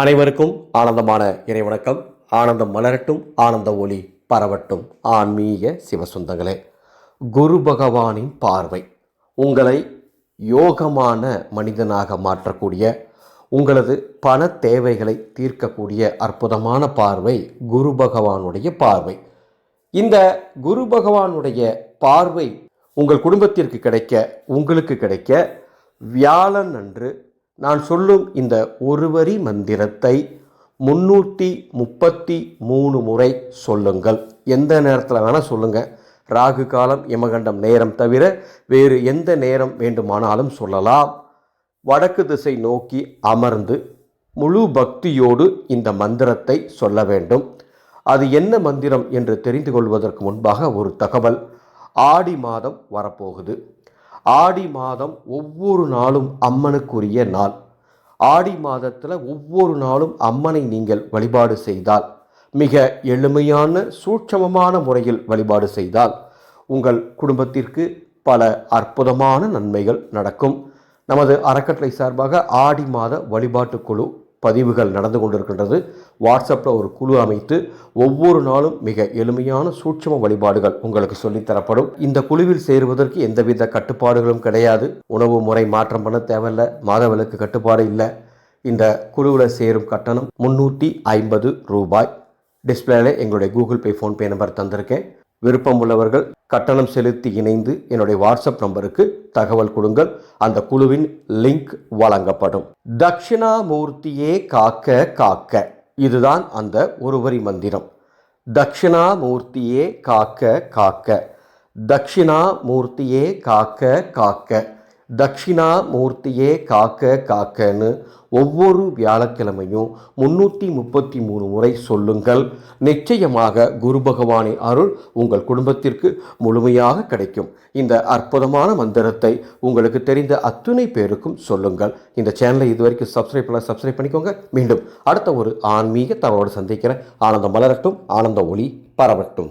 அனைவருக்கும் ஆனந்தமான இறைவணக்கம். ஆனந்தம் மலரட்டும் ஆனந்த ஒளி பரவட்டும். ஆன்மீக சிவசுந்தங்களே குரு பகவானின் பார்வை. உங்களை யோகமான மனிதனாக மாற்றக்கூடிய உங்களது பண தேவைகளை தீர்க்கக்கூடிய அற்புதமான பார்வை குரு பகவானுடைய பார்வை. இந்த குரு பகவானுடைய பார்வை உங்கள் குடும்பத்திற்கு கிடைக்க உங்களுக்கு கிடைக்க வியாழன் அன்று நான் சொல்லும் இந்த ஒரு வரி மந்திரத்தை முன்னூற்றி முப்பத்தி மூணு முறை சொல்லுங்கள். எந்த நேரத்தில் வேணால் சொல்லுங்கள் ராகு காலம் யமகண்டம் நேரம் தவிர வேறு எந்த நேரம் வேண்டுமானாலும் சொல்லலாம். வடக்கு திசை நோக்கி அமர்ந்து முழு பக்தியோடு இந்த மந்திரத்தை சொல்ல வேண்டும். அது என்ன மந்திரம் என்று தெரிந்து கொள்வதற்கு முன்பாக ஒரு தகவல். ஆடி மாதம் வரப்போகுது. ஆடி மாதம் ஒவ்வொரு நாளும் அம்மனுக்குரிய நாள். ஆடி மாதத்தில் ஒவ்வொரு நாளும் அம்மனை நீங்கள் வழிபாடு செய்தால் மிக எளிமையான சூட்சமமான முறையில் வழிபாடு செய்தால் உங்கள் குடும்பத்திற்கு பல அற்புதமான நன்மைகள் நடக்கும். நமது அறக்கட்டளை சார்பாக ஆடி மாத வழிபாட்டுக்குழு பதிவுகள் நடந்து கொண்டிருக்கின்றது. வாட்ஸ்அப்பில் ஒரு குழு அமைத்து ஒவ்வொரு நாளும் மிக எளிமையான சூட்சம வழிபாடுகள் உங்களுக்கு சொல்லித் தரப்படும். இந்த குழுவில் சேருவதற்கு எந்தவித கட்டுப்பாடுகளும் கிடையாது. உணவு முறை மாற்றம் பண்ண தேவையில்லை. மாதவிலக்கு கட்டுப்பாடு இல்லை. இந்த குழுவில் சேரும் கட்டணம் முன்னூற்றி ஐம்பது ரூபாய். டிஸ்பிளேல எங்களுடைய கூகுள் பே ஃபோன்பே நம்பர் தந்திருக்கேன். விருப்பம் உள்ளவர்கள் கட்டணம் செலுத்தி இணைந்து என்னுடைய வாட்ஸ்அப் நம்பருக்கு தகவல் கொடுங்கள். அந்த குழுவின் லிங்க் வழங்கப்படும். தட்சிணாமூர்த்தியே காக்க காக்க. இதுதான் அந்த ஒருவரி மந்திரம். தட்சிணாமூர்த்தியே காக்க காக்க. தட்சிணாமூர்த்தியே காக்க காக்க. தட்சிணாமூர்த்தியே காக்க காக்கன்னு ஒவ்வொரு வியாழக்கிழமையும் முன்னூற்றி முப்பத்தி மூணு முறை சொல்லுங்கள். நிச்சயமாக குரு பகவானின் அருள் உங்கள் குடும்பத்திற்கு முழுமையாக கிடைக்கும். இந்த அற்புதமான மந்திரத்தை உங்களுக்கு தெரிந்த அத்துணை பேருக்கும் சொல்லுங்கள். இந்த சேனலை இதுவரைக்கும் சப்ஸ்கிரைப் பண்ண சப்ஸ்கிரைப் பண்ணிக்கோங்க. மீண்டும் அடுத்த ஒரு ஆன்மீக தகவலோடு சந்திக்கிறேன். ஆனந்தம் மலரட்டும் ஆனந்த ஒளி பரவட்டும்.